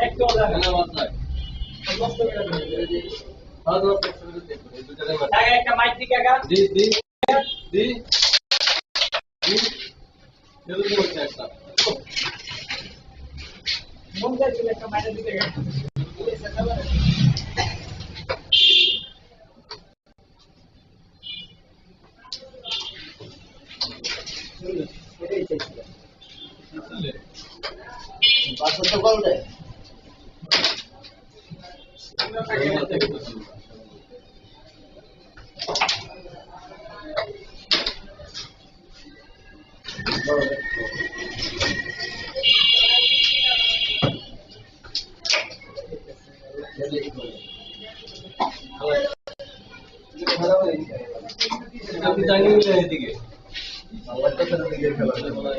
এই দুইটারে মার। দি দি এই মাথায় কিছু ছিল না। এদিকে বাহ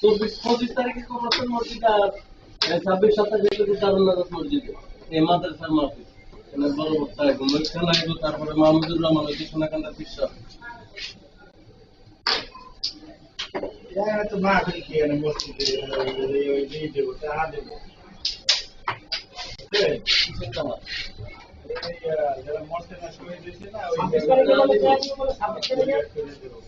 চব্বিশ পঁচিশ তারিখে কবরস্থান মসজিদ আর ছাব্বিশ সাতাশ এগুলো চারুল্লাহ মসজিদে। এই মাদ্রাসার মাহফিল। এখানে বড় বক্তা এখন খেলা তারপরে মাহমুদুর রহমান ওই যে সোনাকান্দা পিসা দিয়ে গেল সোনিয়া কান্না দিয়ে গেল পঁচিশ জন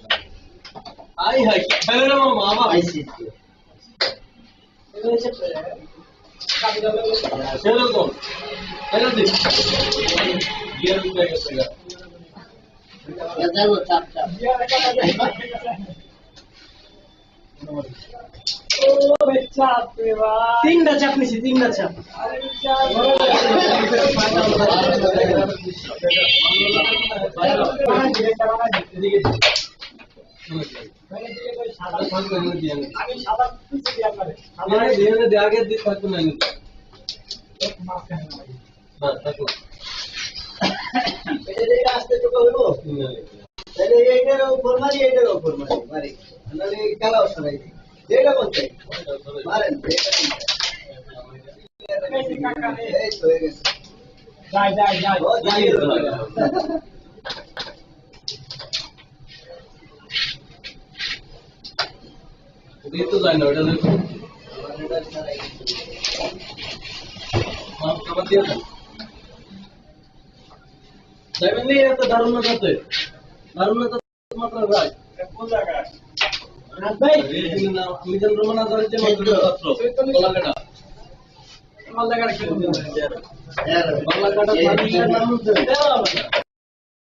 দিচ্ছে না এনে দিব না টাকা দিয়ে গেছে না এলে পঁচিশ তারিখের মা এটা পুরো কথা কইতে দিলাম আই হাই ফেলে রে মামা আবার সেরকম ফেলে দি বিয়ের উঠে গেছে গা তিনটা চাপ নিছি তিনটা চাপ আমি দিয়ে দে আগে দিয়ে থাকতো না নিতে না থাকো যাই। যাই যাই দারুণ না তাতে দারুণ না তাতে মাত্র রায় কোন জায়গায় ভাই যেন রোমান আজারের যে ছাত্র। কলাকাটা মাল লাগার বাংলা কাটা